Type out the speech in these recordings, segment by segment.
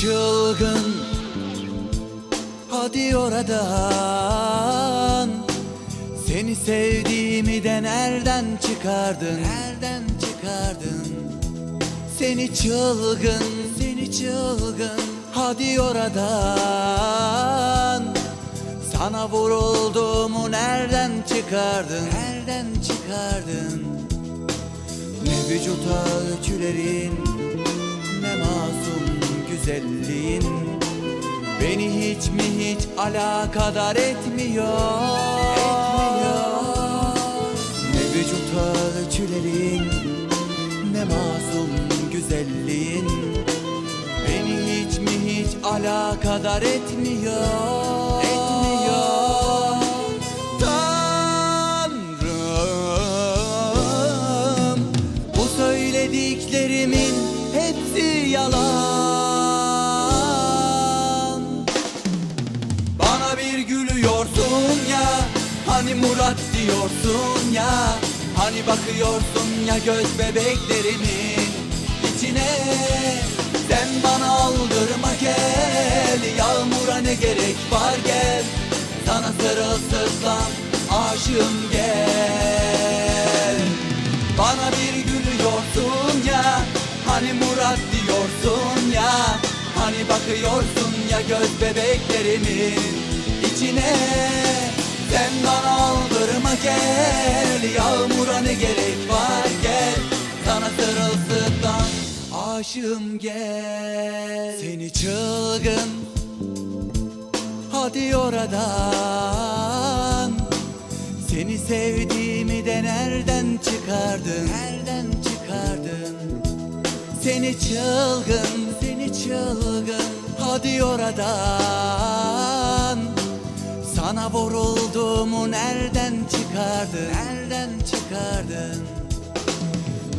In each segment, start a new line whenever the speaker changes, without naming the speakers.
çılgın. Hadi oradan. Seni sevdiğimi de nereden çıkardın? Nereden çıkardın? Seni çılgın. Seni çılgın. Hadi oradan. Sana vurulduğumu nereden çıkardın? Nereden çıkardın? Ne vücuta ölçülerin güzelliğin Beni hiç mi hiç alakadar etmiyor? Ne vücuta ölçülerin Ne masum güzelliğin Beni hiç mi hiç alakadar etmiyor Hani Murat diyorsun ya Hani bakıyorsun ya göz bebeklerimin içine. Sen bana aldırma gel Yağmura ne gerek var gel. Sana sırılsıklam aşığım gel. Bana bir gülüyorsun ya Hani Murat diyorsun ya. Hani bakıyorsun ya göz bebeklerimin içine ne gerek var gel. Sana sırılsıklam aşığım gel. Seni çılgın. Hadi oradan. Seni sevdiğimi de nereden çıkardın? Nereden çıkardın? Seni çılgın Seni çılgın. Hadi oradan Sana vurulduğumu nereden çıkardın? Nereden çıkardın?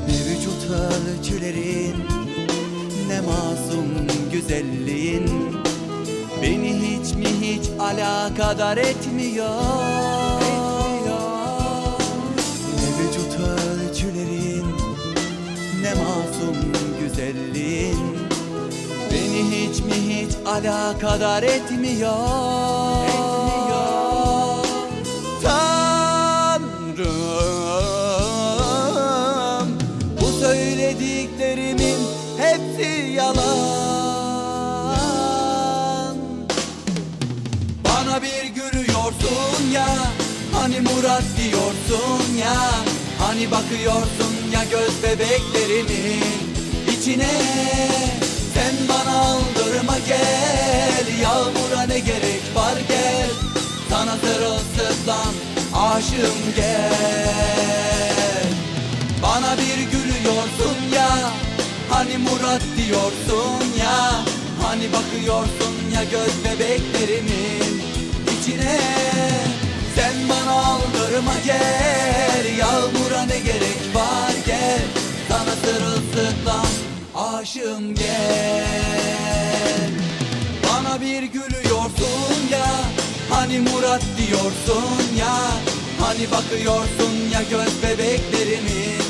Ne vücut ölçülerin Ne masum güzelliğin. Beni hiç mi hiç alakadar etmiyor? Ne vücut ölçülerin Ne masum güzelliğin. Beni hiç mi hiç alakadar etmiyor? Tanrım söylediklerimin hepsi yalan. Bana bir gülüyorsun ya Hani Murat diyorsun ya. Hani bakıyorsun ya göz bebeklerimin içine. Sen bana aldırma gel Yağmura ne gerek var gel. Sana sırılsıklam aşığım gel Hani Murat diyorsun ya Hani bakıyorsun ya göz bebeklerimin içine. Sen bana aldırma gel Yağmura ne gerek var gel. Sana sırılsıklam aşığım gel. Bana bir gülüyorsun ya Hani Murat diyorsun ya. Hani bakıyorsun ya göz bebeklerimin